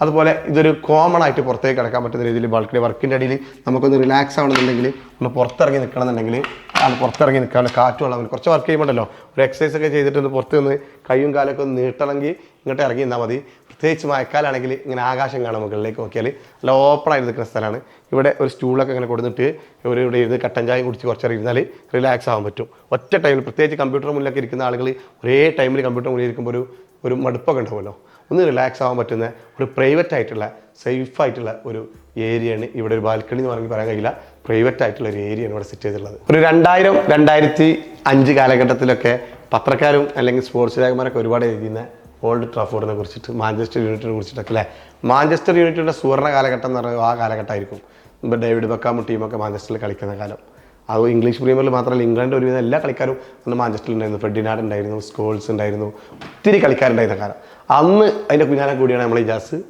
അതുപോലെ ഇതൊരു കോമൺ ആയിട്ട് പുറത്തേക്ക് കിടക്കാൻ പറ്റുന്ന രീതിയിൽ ബാൽക്കണി വർക്കിന്റെ അടിയിൽ നമുക്കൊന്ന് റിലാക്സ് ആവണമെന്നുണ്ടെങ്കിൽ ഒന്ന് പുറത്തിറങ്ങി നിൽക്കണമെന്നുണ്ടെങ്കിൽ ആണ് പുറത്തിറങ്ങി നിൽക്കാനുള്ള കാറ്റ് കൊള്ളാൻ കുറച്ച് വർക്ക് ചെയ്യുമ്പോഴല്ലോ ഒരു എക്സസൈസ് ഒക്കെ ചെയ്തിട്ട് ഒന്ന് പുറത്ത് നിന്ന് കൈയും കാലൊക്കെ ഒന്ന് നീട്ടണമെങ്കിൽ ഇങ്ങോട്ട് ഇറങ്ങി നിന്നാൽ മതി. പ്രത്യേകിച്ച് മഴക്കാലാണെങ്കിൽ ഇങ്ങനെ ആകാശം കാണാം മുകളിലേക്ക് നോക്കിയാൽ. നല്ല ഓപ്പൺ ആയി നിൽക്കുന്ന സ്ഥലമാണ്. ഇവിടെ ഒരു സ്റ്റൂളൊക്കെ ഇങ്ങനെ കൊടുത്തിട്ട് ഇവിടെ ഇവിടെ ഇരുന്ന് കട്ടൻ ചായ കുടിച്ച് കുറച്ചേരം ഇരുന്നാൽ റിലാക്സ് ആവാൻ പറ്റും. ഒറ്റ ടൈമിൽ പ്രത്യേകിച്ച് കമ്പ്യൂട്ടർ മുന്നിലൊക്കെ ഇരിക്കുന്ന ആളുകൾ ഒരേ ടൈമിൽ കമ്പ്യൂട്ടർ മുന്നിൽ ഇരിക്കുമ്പോൾ ഒരു ഒരു മടുപ്പൊക്കെ ഉണ്ടാവുമല്ലോ. ഒന്ന് റിലാക്സ് ആവാൻ പറ്റുന്ന ഒരു പ്രൈവറ്റ് ആയിട്ടുള്ള സേഫ് ആയിട്ടുള്ള ഒരു ഏരിയയാണ് ഇവിടെ ഒരു ബാൽക്കണി എന്ന് പറഞ്ഞാൽ പറയാൻ കഴിയില്ല. പ്രൈവറ്റ് ആയിട്ടുള്ള ഒരു ഏരിയയാണ് ഇവിടെ സെറ്റ് ചെയ്തിട്ടുള്ളത്. ഒരു രണ്ടായിരം രണ്ടായിരത്തി അഞ്ച് കാലഘട്ടത്തിലൊക്കെ പത്രക്കാരും അല്ലെങ്കിൽ സ്പോർട്സ് ലേഖന്മാരൊക്കെ ഒരുപാട് എഴുതുന്ന ഓൾഡ് ട്രാഫോർഡിനെ കുറിച്ചിട്ട് മാഞ്ചസ്റ്റർ യൂണിറ്റിനെ കുറിച്ചിട്ടൊക്കെ അല്ലേ? മാഞ്ചസ്റ്റർ യുണൈറ്റഡിന്റെ സുവർണ കാലഘട്ടം എന്ന് പറയുന്നത് ആ കാലഘട്ടമായിരിക്കും. ഇപ്പോൾ ഡേവിഡ് ബക്കാമും ടീമൊക്കെ മാഞ്ചസ്റ്ററിൽ കളിക്കുന്ന കാലം. അത് ഇംഗ്ലീഷ് പ്രീമിയറിൽ മാത്രമല്ല ഇംഗ്ലണ്ട് ഒരുവിധം എല്ലാ കളിക്കാരും അന്ന് മാഞ്ചസ്റ്ററിൽ ഉണ്ടായിരുന്നു. ഫെഡിനാഡ് ഉണ്ടായിരുന്നു സ്കോൾസ് ഉണ്ടായിരുന്നു ഒത്തിരി കളിക്കാരുണ്ടായിരുന്ന കാലം. അന്ന് അതിന്റെ പിന്നാലെ കൂടിയാണ് നമ്മൾ ഇജാസ്